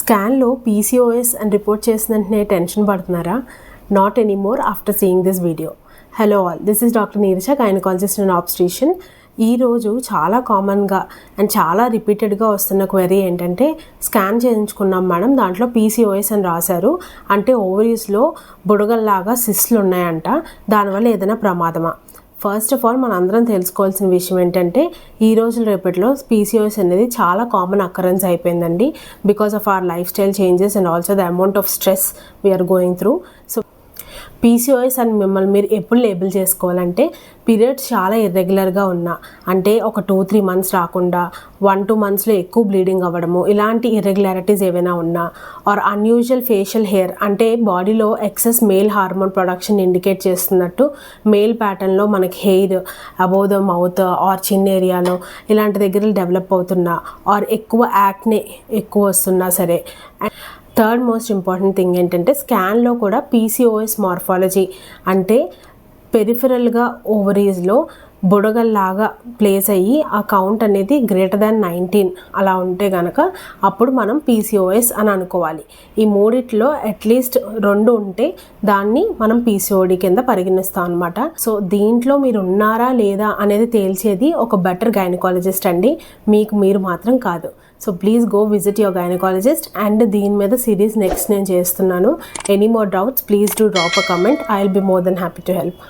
స్కాన్లో PCOS అని report చేసిన వెంటనే టెన్షన్ పడుతున్నారా? Not anymore after seeing this video hello all this is doctor Neeraja gynaecologist and obstetrician ఈరోజు చాలా కామన్గా అండ్ చాలా రిపీటెడ్గా వస్తున్న క్వెరీ ఏంటంటే స్కాన్ చేయించుకున్నాం మేడం దాంట్లో పీసీఓఎస్ అని రాశారు. అంటే ఓవరీస్లో బుడగల్లాగా సిస్లు ఉన్నాయంట దానివల్ల ఏదైనా ప్రమాదమా? ఫస్ట్ ఆఫ్ ఆల్ మన అందరం తెలుసుకోవాల్సిన విషయం ఏంటంటే ఈ రోజుల రేపటిలో పీసీఓఎస్ అనేది చాలా కామన్ అక్కరెన్స్ అయిపోయిందండి. Because of our lifestyle changes and also the amount of stress we are going through so PCOS అని మిమ్మల్ని మీరు ఎప్పుడు లేబుల్ చేసుకోవాలంటే పీరియడ్స్ చాలా ఇర్రెగ్యులర్గా ఉన్నా. అంటే ఒక టూ త్రీ మంత్స్ రాకుండా వన్ టూ మంత్స్లో ఎక్కువ బ్లీడింగ్ అవ్వడము ఇలాంటి ఇర్రెగ్యులారిటీస్ ఏవైనా ఉన్నా. ఆర్ అన్యూజువల్ ఫేషియల్ హెయిర్ అంటే బాడీలో excess male hormone production indicate చేస్తున్నట్టు మేల్ ప్యాటర్న్లో మనకి hair above the mouth or చిన్న ఏరియాలో ఇలాంటి దగ్గర డెవలప్ అవుతున్నా. ఆర్ ఎక్కువ యాక్నే ఎక్కువ వస్తున్నా సరే. థర్డ్ మోస్ట్ ఇంపార్టెంట్ థింగ్ ఏంటంటే స్కాన్లో కూడా పీసీఓఎస్ మార్ఫాలజీ అంటే పెరిఫరల్గా ఓవరీస్లో బుడగల్లాగా ప్లేస్ అయ్యి ఆ కౌంట్ అనేది గ్రేటర్ దాన్ నైన్టీన్ అలా ఉంటే కనుక అప్పుడు మనం పీసీఓఎస్ అని అనుకోవాలి. ఈ మూడిట్లో అట్లీస్ట్ రెండు ఉంటే దాన్ని మనం పీసీఓడి కింద పరిగణిస్తాం అనమాట సో దీంట్లో మీరు ఉన్నారా లేదా అనేది తేల్చేది ఒక బెటర్ గైనకాలజిస్ట్ అండి. మీకు మీరు మాత్రం కాదు. So please go visit your gynaecologist and దీని మీద సిరీస్ నెక్స్ట్ నేను చేస్తున్నాను. Any more doubts please do drop a comment I will be more then happy to help